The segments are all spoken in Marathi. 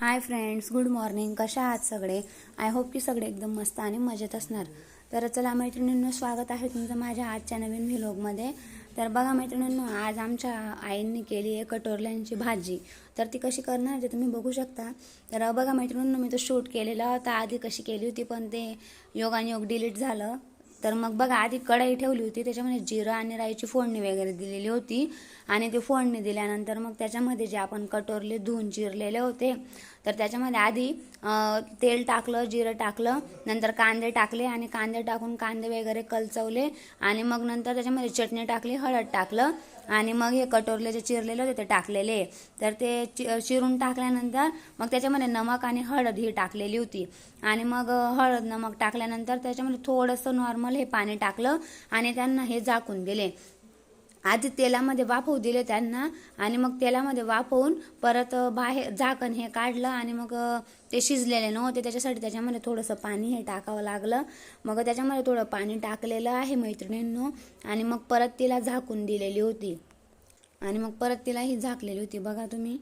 हाय फ्रेंड्स गुड मॉर्निंग कशा आहात सगळे? आय होप की सगळे एकदम मस्त आणि मजेत असणार. तर चला मैत्रिणींनो स्वागत आहे तुमचं माझ्या आजच्या नवीन व्हिलॉगमध्ये तर बघा मैत्रिणींनो आज आमच्या आईंनी केली आहे कटोरल्यांची भाजी. तर ती कशी करणार ते तुम्ही बघू शकता. तर बघा मैत्रिणींनो मी तो शूट केलेला होता. आधी कशी केली होती पण ते योगायोग डिलीट झालं. तर मग बघा आधी कढई ठेवली होती त्याच्यामध्ये जिरं आणि राईची फोडणी वगैरे दिलेली होती. आणि ती फोडणी दिल्यानंतर मग त्याच्यामध्ये जे आपण कटोरले धुवून चिरलेले होते तर त्याच्यामध्ये आधी तेल टाकलं जिरं टाकलं नंतर कांदे टाकले आणि कांदे टाकून कांदे वगैरे कलचवले आणि मग नंतर त्याच्यामध्ये चटणी टाकली हळद टाकलं. आणि मग हे कटोरले जे चिरलेले होते ते टाकलेले. तर ते चि चिरून टाकल्यानंतर मग त्याच्यामध्ये नमक आणि हळद ही टाकलेली होती. आणि मग हळद नमक टाकल्यानंतर त्याच्यामध्ये थोडंसं नॉर्मल हे पाणी टाकलं आणि त्यांना हे झाकून दिले. आधी तेलामध्ये वाफवू दिले त्यांना आणि मग तेलामध्ये वाफवून परत बाहेर झाकण हे काढलं आणि मग ते शिजलेले नव्हते. त्याच्यासाठी त्याच्यामध्ये थोडंसं पाणी हे टाकावं लागलं. मग त्याच्यामध्ये थोडं पाणी टाकलेलं आहे मैत्रिणींनो आणि मग परत तिला झाकून दिलेली होती. आणि मग परत तिला ही झाकलेली होती. बघा तुम्ही.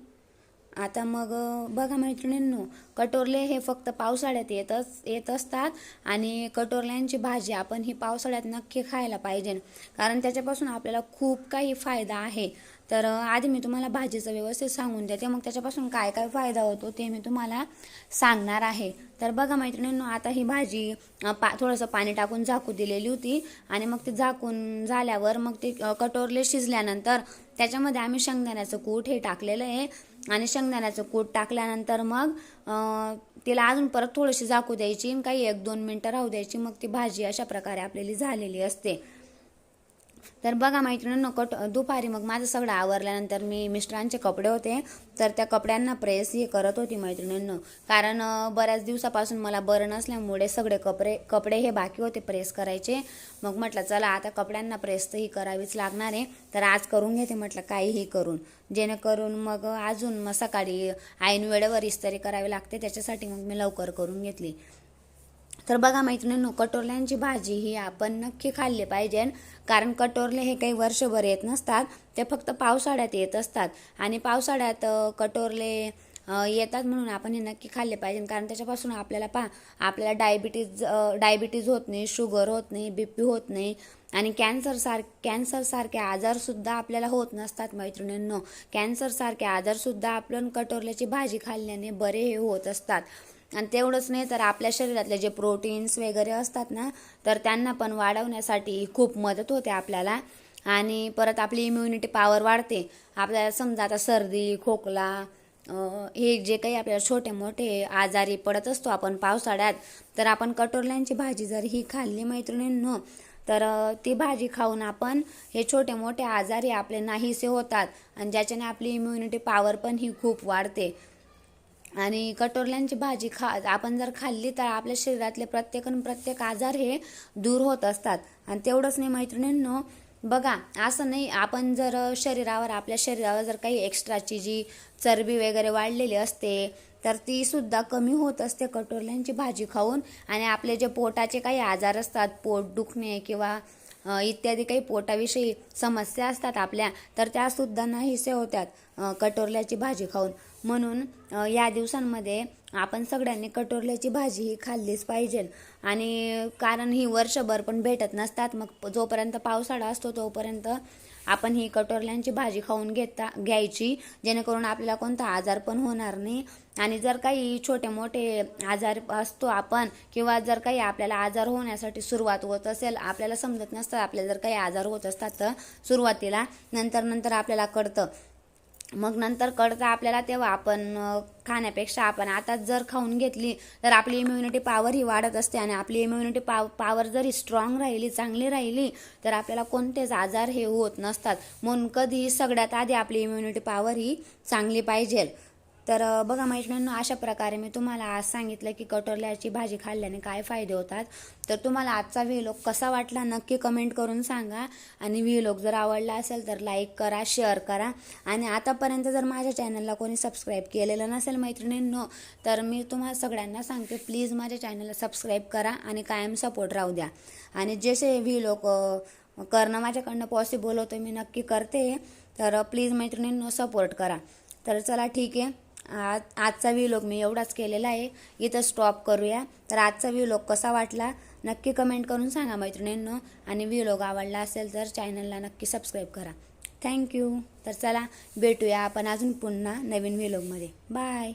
आता मग बघा मैत्रिणींनो कटोरले हे फक्त पावसाळ्यात येतच येत असतात आणि कटोरल्यांची भाजी आपण ही पावसाळ्यात नक्की खायला पाहिजे. कारण त्याच्यापासून आपल्याला खूप काही फायदा आहे. तर आधी मी तुम्हाला भाजीचं व्यवस्थित सांगून देते. मग त्याच्यापासून काय काय फायदा होतो ते मी तुम्हाला सांगणार आहे. तर बघा मैत्रिणींनो आता ही भाजी पा थोडंसं पाणी टाकून झाकू दिलेली होती आणि मग ते झाकून झाल्यावर मग ते कटोरले शिजल्यानंतर त्याच्यामध्ये आम्ही शेंगदाण्याचं कूट हे टाकलेलं आहे. आणि शेंगदाण्याचं कूट टाकल्यानंतर मग तिला अजून परत थोडीशी झाकू द्यायची आणि काही एक दोन मिनटं राहू द्यायची. मग ती भाजी अशा प्रकारे आपल्याली झालेली असते. तर बघा मैत्रिणींनो कट दुपारी मग माझं सगळं आवरल्यानंतर मी मिस्टरांचे कपडे होते. तर त्या कपड्यांना प्रेस ही करत होती मैत्रिणींनो. कारण बऱ्याच दिवसापासून मला बरं नसल्यामुळे सगळे कपडे कपडे हे बाकी होते प्रेस करायचे. मग म्हटलं चला आता कपड्यांना प्रेस तर ही करावीच लागणार आहे. तर आज करून घेते म्हटलं काहीही करून. जेणेकरून मग अजून मग सकाळी ऐन वेळेवर इस्त्री करावी लागते. त्याच्यासाठी मग मी लवकर करून घेतली. तर बघा मैत्रिणींनो कटोरल्यांची भाजी ही आपण नक्की खाल्ली पाहिजे. कारण कटोरले हे काही वर्षभर येत नसतात. ते फक्त पावसाळ्यात येत असतात. आणि पावसाळ्यात कटोरले येतात म्हणून आपण हे नक्की खाल्ले पाहिजे. कारण त्याच्यापासून आपल्याला पा आपल्याला डायबिटीज डायबिटीज होत नाही शुगर होत नाही बी पी होत नाही. आणि कॅन्सर सार कॅन्सरसारखे आजारसुद्धा आपल्याला होत नसतात मैत्रिणींनो. कॅन्सरसारखे आजारसुद्धा आपण कटोरल्याची भाजी खाल्ल्याने बरे हे होत असतात. आणि तेवढंच नाही तर आपल्या शरीरातले जे प्रोटीन्स वगैरे असतात ना तर त्यांना पण वाढवण्यासाठी खूप मदत होते आपल्याला. आणि परत आपली इम्युनिटी पॉवर वाढते. आपल्याला समजा आता सर्दी खोकला हे जे काही आपल्याला छोटे मोठे आजारी पडत असतो आपण पावसाळ्यात तर आपण कटोरल्यांची भाजी जर ही खाल्ली मैत्रिणींनो तर ती भाजी खाऊन आपण हे छोटे मोठे आजारी आपले नाहीसे होतात. आणि ज्याच्याने आपली इम्युनिटी पॉवर पण ही खूप वाढते. आणि कटोरल्यांची भाजी खा आपण जर खाल्ली तर आपल्या शरीरातले प्रत्येक आणि प्रत्येक आजार हे दूर होत असतात. आणि तेवढंच नाही मैत्रिणींनो बघा असं नाही आपण जर शरीरावर आपल्या शरीरावर जर काही एक्स्ट्राची जी चरबी वगैरे वाढलेली असते तर ती सुद्धा कमी होत असते कटोरल्यांची भाजी खाऊन. आणि आपले जे पोटाचे काही आजार असतात पोट दुखणे किंवा इत्यादी काही पोटाविषयी समस्या असतात आपल्या तर त्यासुद्धा नाहीसे होत्यात कटोरल्याची भाजी खाऊन. म्हणून या दिवसांमध्ये आपण सगळ्यांनी कटोरल्याची भाजी ही खाल्लीच पाहिजे. आणि कारण ही वर्षभर पण भेटत नसतात मग जोपर्यंत पावसाळा असतो तोपर्यंत आपण ही कटोरल्यांची भाजी खाऊन घेता घ्यायची जेणेकरून आपल्याला कोणता आजार पण होणार नाही. आणि जर काही छोटे मोठे आजार असतो आपण किंवा जर काही आपल्याला आजार होण्यासाठी सुरुवात होत असेल आपल्याला समजत नसतं आपल्याला जर काही आजार होत असतात तर सुरुवातीला नंतर नंतर आपल्याला कळतं. मग नंतर कळतं आपल्याला तेव्हा आपण खाण्यापेक्षा आपण. आताच जर खाऊन घेतली तर आपली इम्युनिटी पॉवर ही वाढत असते आणि आपली इम्युनिटी पाव पॉवर जरी स्ट्रॉंग राहिली चांगली राहिली तर आपल्याला कोणतेच आजार हे होत नसतात. म्हणून कधी सगळ्यात आधी आपली इम्युनिटी पॉवर ही चांगली पाहिजे. तर बघा मैत्रिणींनो अशा प्रकारे मी तुम्हाला आज सांगितलं की कटोरल्याची भाजी खाल्ल्याने काय फायदे होतात. तर तुम्हाला आजचा व्हिलॉग कसा वाटला नक्की कमेंट करून सांगा. आणि व्हिलॉग जर आवडला असेल तर लाईक करा शेअर करा. आणि आतापर्यंत जर माझ्या चॅनलला कोणी सबस्क्राईब केलेलं नसेल मैत्रिणींनो तर मी तुम्हाला सगळ्यांना सांगते प्लीज माझ्या चॅनलला सबस्क्राईब करा आणि कायम सपोर्ट राहू द्या. आणि जसे व्हिलॉग करणं माझ्याकडनं पॉसिबल होतं मी नक्की करते. तर प्लीज मैत्रिणींनो सपोर्ट करा. तर चला ठीक आहे. आज आजचा व्हिलॉग मी एवढाच केलेला आहे. इथं स्टॉप करूया. तर आजचा व्हिलॉग कसा वाटला? नक्की कमेंट करून सांगा मैत्रिणींनो. आणि व्हिलॉग आवडला असेल तर चॅनलला नक्की सबस्क्राईब करा. थँक्यू तर चला भेटूया आपण अजून पुन्हा नवीन व्हिलॉगमध्ये बाय